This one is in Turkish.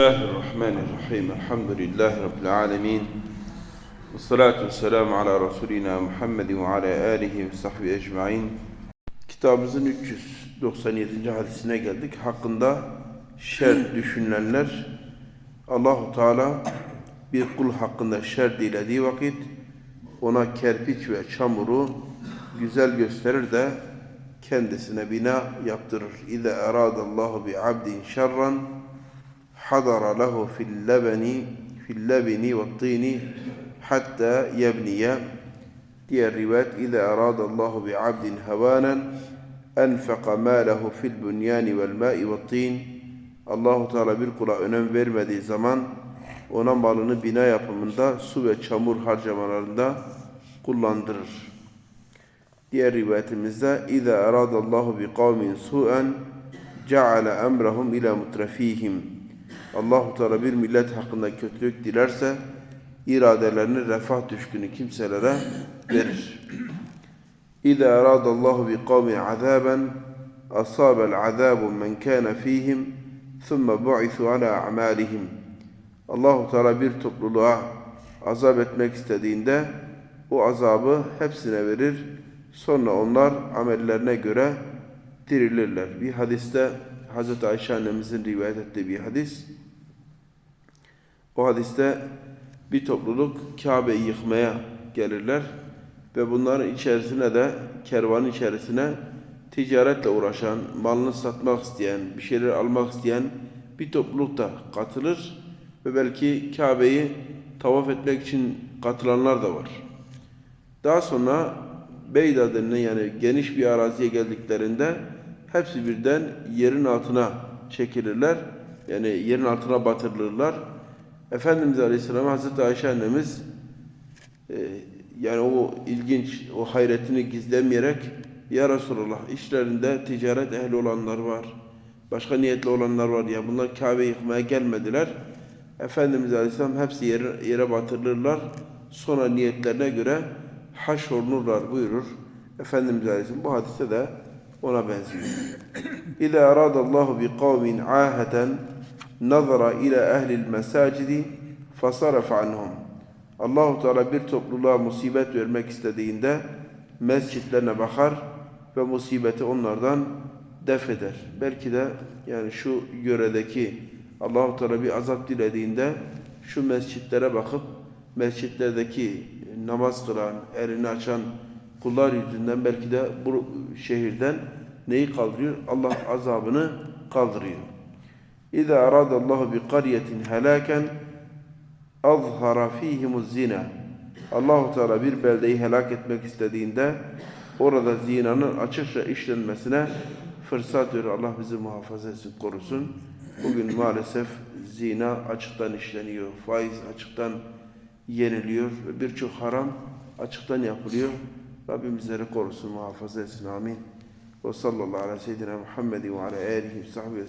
الله الرحمن الرحيم الحمد لله رب العالمين والصلاة والسلام على رسولنا محمد وعلى آله وصحبه ecmaîn. Kitabımızın 397. hadisine geldik. Hakkında şer düşünenler Allahu Teala bir kul hakkında şer dilediği vakit ona kerpiç ve çamuru güzel gösterir de kendisine bina yaptırır. İza eradallahu bi abdin şerran حضر له في اللبن في اللبن والطين حتى يبني diğer rivayet إذا أراد الله بعبد هوانا أنفق ماله في البنيان والماء والطين Allahu Teala bir kula önem vermediği zaman ona malını bina yapımında su ve çamur harcamalarında kullandırır. Diğer rivayetimizde İza aradallahu bi kavmin su'en ceale emrahum ila mutrafihim. Allahu Teala bir millet hakkında kötülük dilerse iradelerini refah düşkünü kimselere verir. İza aradallahu bi kavmin azaben asabel azabu men kana fihim thumma bu'isu ala a'malihim. Allahu Teala bir topluluğa azap etmek istediğinde o azabı hepsine verir. Sonra onlar amellerine göre dirilirler. Bir hadiste Hazreti Ayşe annemizin rivayet ettiği bir hadis. O hadiste bir topluluk Kabe'yi yıkmaya gelirler ve bunların içerisine de kervanın içerisine ticaretle uğraşan, malını satmak isteyen, bir şeyler almak isteyen bir topluluk da katılır ve belki Kabe'yi tavaf etmek için katılanlar da var. Daha sonra Beyda denilen yani geniş bir araziye geldiklerinde hepsi birden yerin altına çekilirler. Yani yerin altına batırılırlar. Efendimiz Aleyhisselam Hazreti Ayşe annemiz e, yani o ilginç, o hayretini gizlemeyerek Ya Resulallah işlerinde ticaret ehli olanlar var. Başka niyetli olanlar var ya bunlar Kabe yıkmaya gelmediler. Efendimiz Aleyhisselam hepsi yere, yere batırılırlar. Sonra niyetlerine göre haşolunurlar buyurur. Efendimiz Aleyhisselam bu hadiste de ona benziyor. İza aradallahu bi kavmin aheten nazara ila ehlil mesacidi fasaraf anhum. Allahu Teala bir topluluğa musibet vermek istediğinde mescitlerine bakar ve musibeti onlardan def eder. Belki de yani şu yöredeki Allahu Teala bir azap dilediğinde şu mescitlere bakıp mescitlerdeki namaz kılan, elini açan kullar yüzünden belki de bu şehirden neyi kaldırıyor? Allah azabını kaldırıyor. İza aradallahu bi qaryatin halaken azhara fihimuz zina. Allahu Teala bir beldeyi helak etmek istediğinde orada zinanın açıkça işlenmesine fırsat veriyor. Allah bizi muhafaza etsin, korusun. Bugün maalesef zina açıktan işleniyor. Faiz açıktan yeniliyor. ve Birçok haram açıktan yapılıyor. Rabbim bizleri korusun, muhafaza etsin. Amin. Ve sallallahu ala seyyidina Muhammedin ve ala ve ve